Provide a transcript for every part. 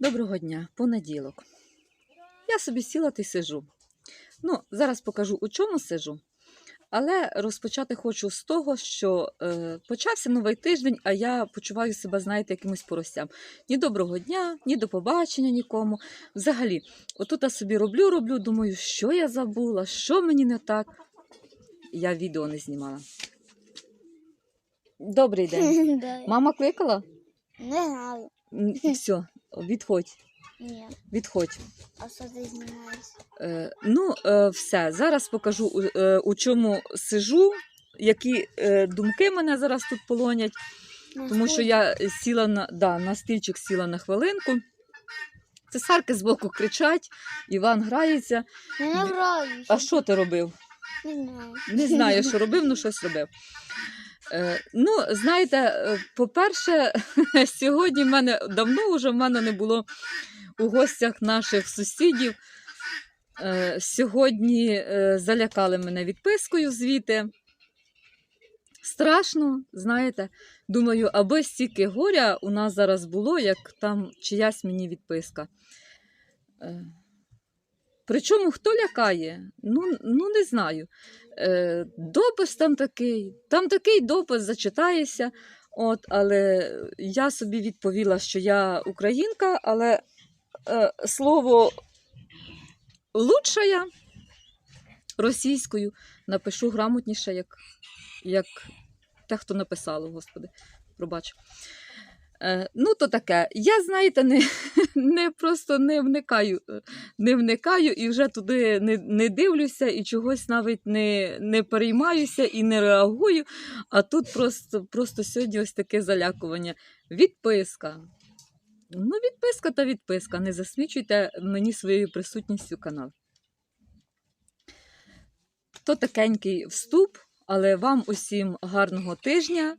Доброго дня, понеділок. Я собі сіла та й сижу. Ну, зараз покажу, у чому сижу. Але розпочати хочу з того, що е, почався новий тиждень, а я почуваю себе, знаєте, якимось поросям. Ні доброго дня, ні до побачення нікому. Взагалі, отут я собі роблю, роблю, думаю, що я забула, що мені не так. Я відео не знімала. Добрий день. Мама кликала? Не знаю. Все, відходь, Ні. відходь. А що ти знімаєш? Е, ну, е, все. Зараз покажу, у, е, у чому сижу, які е, думки мене зараз тут полонять, тому що я сіла на, да, на стільчик сіла на хвилинку. Цесарки збоку кричать, Іван грається. Я не граю. А що ти робив? Не знаю. Не знаю, що робив, ну щось робив. Е, ну, знаєте, е, по-перше, сьогодні в мене давно вже в мене не було у гостях наших сусідів. Е, сьогодні залякали мене відпискою звідти. Страшно, знаєте. Думаю, аби стільки горя у нас зараз було, як там чиясь мені відписка. Причому хто лякає? Ну, ну не знаю. Е, допис там такий, там такий допис зачитаєшся. От, але я собі відповіла, що я українка, але е, слово лучшая російською напишу грамотніше, як, як те, хто написало, господи, пробач. Е, ну, то таке. Я, знаєте, не, не просто не вникаю, не вникаю і вже туди не, не дивлюся, і чогось навіть не, не переймаюся і не реагую. А тут просто, просто сьогодні ось таке залякування. Відписка. Ну, відписка та відписка. Не засмічуйте мені своєю присутністю канал. То такенький вступ, але вам усім гарного тижня.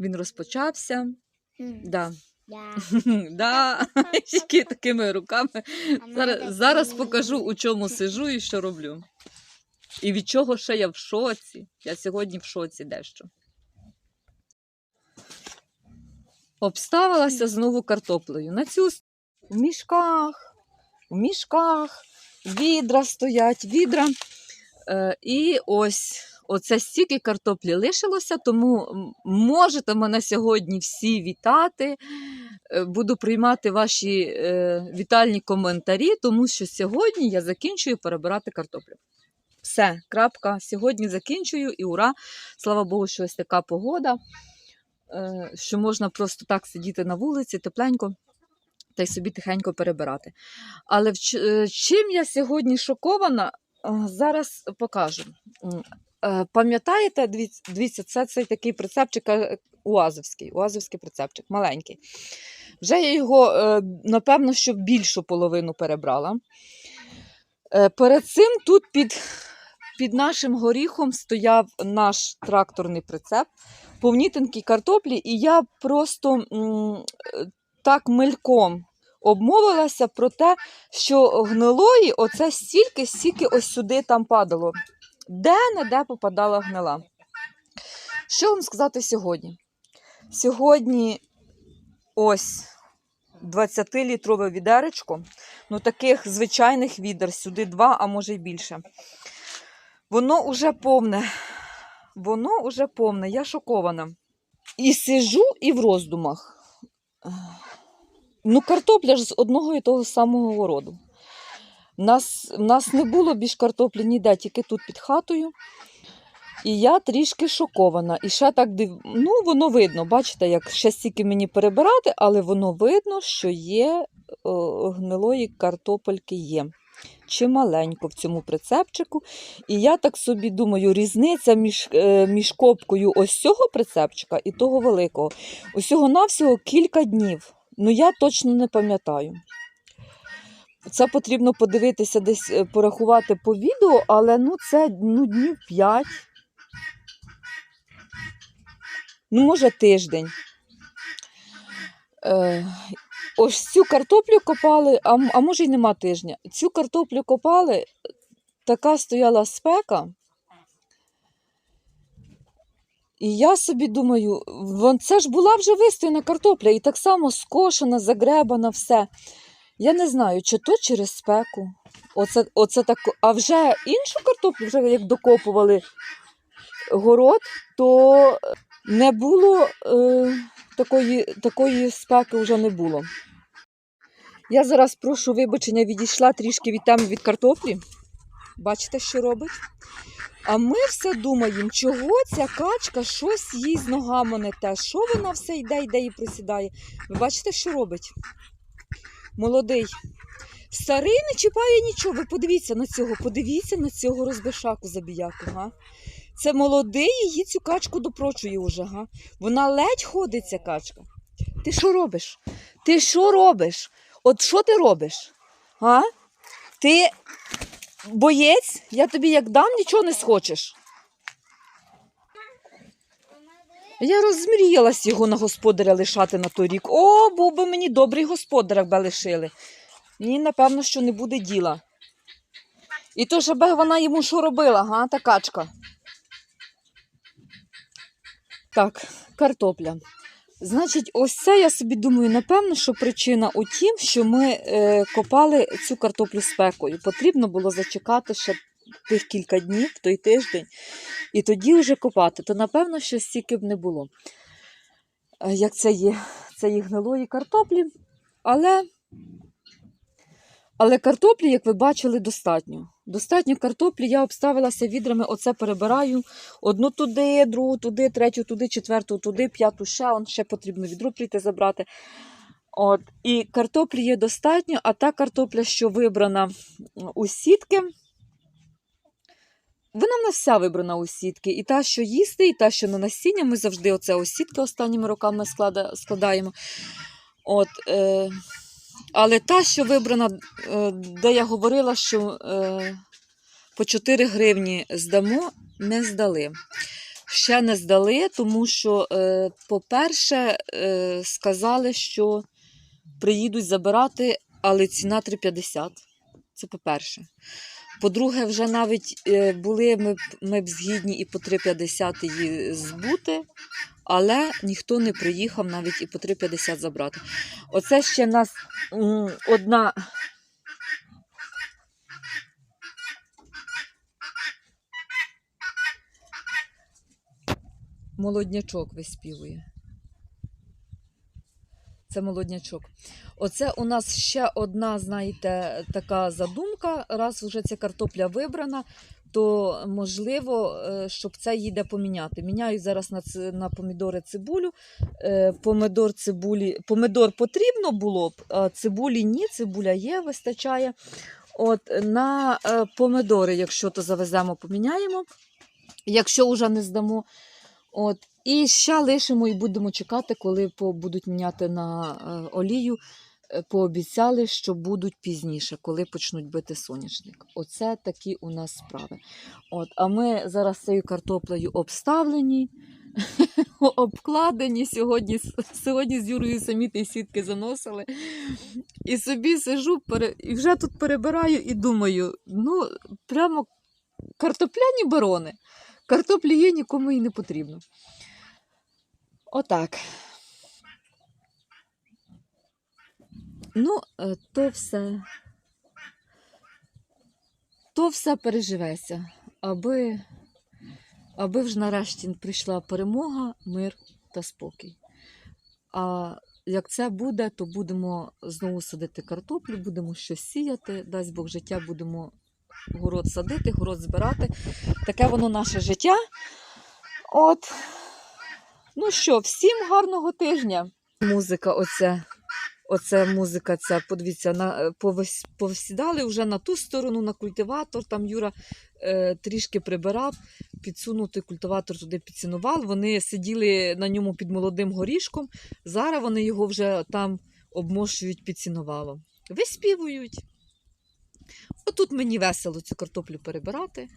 Він розпочався. М, Да. Да. да. Тільки такими руками. Зараз, зараз покажу, у чому сижу і що роблю. І від чого ще я в шоці. Я сьогодні в шоці дещо. Обставилася знову картоплею. На цю в мішках, в мішках, відра стоять, відра. Е, і ось оце стільки картоплі лишилося, тому можете мене сьогодні всі вітати. Е, Буду приймати ваші е, вітальні коментарі, тому що сьогодні я закінчую перебирати картоплю. Все, крапка. Сьогодні закінчую і ура! Слава Богу, що ось така погода, е, що можна просто так сидіти на вулиці, тепленько, та й собі тихенько перебирати. Але в чим я сьогодні шокована, зараз покажу. Пам'ятаєте, дивіться, це цей такий прицепчик уазовський, уазовський прицепчик, маленький. Вже я його, е, напевно, що більшу половину перебрала. Е, Перед цим тут під, під нашим горіхом стояв наш тракторний прицеп, повнітенький картоплі, і я просто м, так мельком обмовилася про те, що гнилої оце стільки, стільки ось сюди там падало. Де-не-де попадала гнила. Що вам сказати сьогодні? Сьогодні ось 20-літрове відеречко, ну таких звичайних відер, сюди два, а може й більше. Воно уже повне. Воно уже повне, я шокована. І сижу і в роздумах. Ну, картопля ж з одного і того самого городу. Нас, нас не було більш картоплі ніде, тільки тут під хатою. І я трішки шокована. І ще так див... ну, воно видно, бачите, як ще стільки мені перебирати, але воно видно, що є о, гнилої картопельки є. Чималенько в цьому прицепчику. І я так собі думаю, різниця між, е, між копкою ось цього прицепчика і того великого. Усього навсього кілька днів. Ну я точно не пам'ятаю. Це потрібно подивитися десь е, порахувати по відео, але ну це ну, днів 5. Ну, може, тиждень. Е, ось цю картоплю копали, а, а може й нема тижня. Цю картоплю копали, така стояла спека. І я собі думаю, це ж була вже вистояна картопля, і так само скошена, загребана, все. Я не знаю, чи то через спеку. Оце, оце так, а вже іншу картоплю, вже як докопували город, то не було е, такої, такої спеки вже не було. Я зараз прошу вибачення, відійшла трішки від теми від картоплі. Бачите, що робить? А ми все думаємо, чого ця качка щось їй з ногами не те, що вона все йде, йде і присідає. Ви бачите, що робить? Молодий. Старий не чіпає нічого. Ви подивіться на цього, подивіться на цього розбишаку забіяку. Га? Це молодий її цю качку допрочує уже. Га? Вона ледь ходить, ця качка. Ти що робиш? Ти що робиш? От що ти робиш? Га? Ти боєць, я тобі як дам, нічого не схочеш. Я розмріялась його на господаря лишати на той рік. О, був би мені добрий господар, якби лишили. Ні, напевно, що не буде діла. І то, щоб вона йому що робила, га, та качка. Так, картопля. Значить, ось це я собі думаю, напевно, що причина у тім, що ми е, копали цю картоплю спекою. Потрібно було зачекати ще тих кілька днів, той тиждень, і тоді вже копати. То напевно, що стільки б не було. Е, Як це є, це є гнилої картоплі. Але, але картоплі, як ви бачили, достатньо. Достатньо картоплі, я обставилася відрами, оце перебираю. Одну туди, другу туди, третю туди, четверту туди, п'яту ще, он ще потрібно відро прийти забрати. От. І картоплі є достатньо, а та картопля, що вибрана у сітки, вона в нас вся вибрана у сітки. І та, що їсти, і та, що на насіння, ми завжди оце ось сітки останніми роками складаємо. От, е, але та, що вибрана, е, де я говорила, що е, по 4 гривні здамо, не здали. Ще не здали, тому що, е, по-перше, сказали, що приїдуть забирати, але ціна 3,50. Це по-перше. По-друге, вже навіть е, були ми, б- ми б згідні і по 3,50 її збути, але ніхто не приїхав навіть і по 3,50 забрати. Оце ще в нас одна. Молоднячок виспівує. Це молоднячок. Оце у нас ще одна, знаєте, така задумка. Раз вже ця картопля вибрана, то можливо, е, щоб це їде поміняти. Міняю зараз на, на помідори цибулю. Е, Помидор цибулі, помидор потрібно було б, а цибулі ні, цибуля є, вистачає. От на е, помидори, якщо то завеземо, поміняємо. Якщо вже не здамо. От. І ще лишимо і будемо чекати, коли будуть міняти на е, олію. Е, Пообіцяли, що будуть пізніше, коли почнуть бити соняшник. Оце такі у нас справи. От, а ми зараз цією картоплею обставлені, обкладені. Сьогодні, сьогодні з Юрою самі ті сітки заносили. І собі сижу, пере- і вже тут перебираю і думаю: ну, прямо картопляні барони. Картоплі є, нікому і не потрібно. Отак. Ну, е, то все. То все переживеться, аби, аби ж нарешті прийшла перемога, мир та спокій. А як це буде, то будемо знову садити картоплю, будемо щось сіяти, дасть Бог життя, будемо город садити, город збирати. Таке воно наше життя. От. Ну що, всім гарного тижня. Музика, оце, оце музика, ця, подивіться, на, е, повсідали вже на ту сторону, на культиватор. Там Юра е, трішки прибирав, підсунутий культиватор туди підцінував. Вони сиділи на ньому під молодим горішком. Зараз вони його вже там обмошують під сіновалом. Виспівують. Отут мені весело цю картоплю перебирати.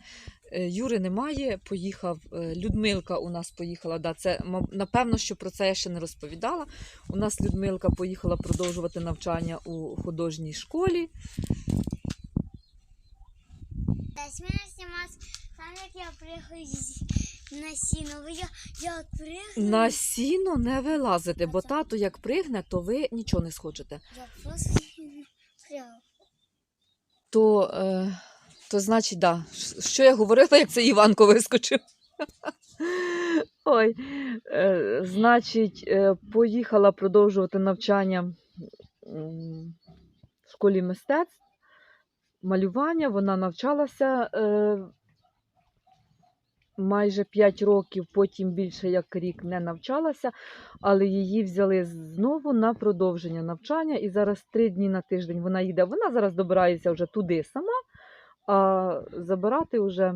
Е, Юри немає, поїхав. е, Людмилка у нас поїхала. Да, це, напевно, що про це я ще не розповідала. У нас Людмилка поїхала продовжувати навчання у художній школі. Як я на сіно. Я, я от пригну. На сіно не вилазите, бо тато як пригне, то ви нічого не схочете. Я просто прямо. То, е, то значить, да. Що я говорила, як це Іванко вискочив? Ой, е, значить, е, поїхала продовжувати навчання в школі мистецтв, малювання. Вона навчалася е, майже 5 років, потім більше як рік не навчалася, але її взяли знову на продовження навчання. І зараз три дні на тиждень вона їде. Вона зараз добирається вже туди сама, а забирати вже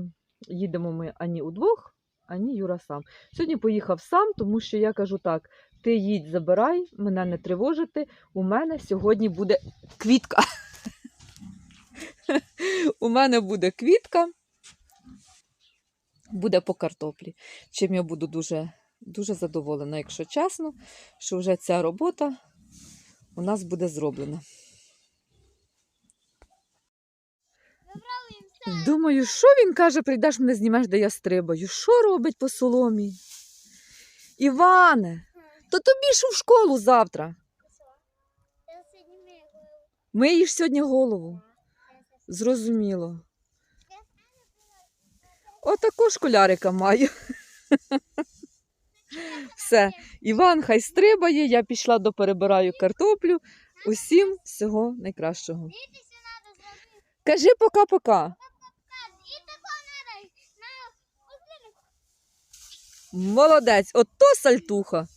їдемо ми ані удвох, ані Юра сам. Сьогодні поїхав сам, тому що я кажу так: ти їдь, забирай, мене не тривожити. У мене сьогодні буде квітка. У мене буде квітка, буде по картоплі. Чим я буду дуже, дуже задоволена, якщо чесно, що вже ця робота у нас буде зроблена. Думаю, що він каже, прийдеш мене знімеш, де я стрибаю. Що робить по соломі? Іване, то тобі ж у школу завтра. Миєш сьогодні голову. Зрозуміло. Отаку школярика маю. Все, Іван хай стрибає, я пішла до перебираю картоплю. Усім всього найкращого. Кажи пока-пока. Молодець, ото сальтуха.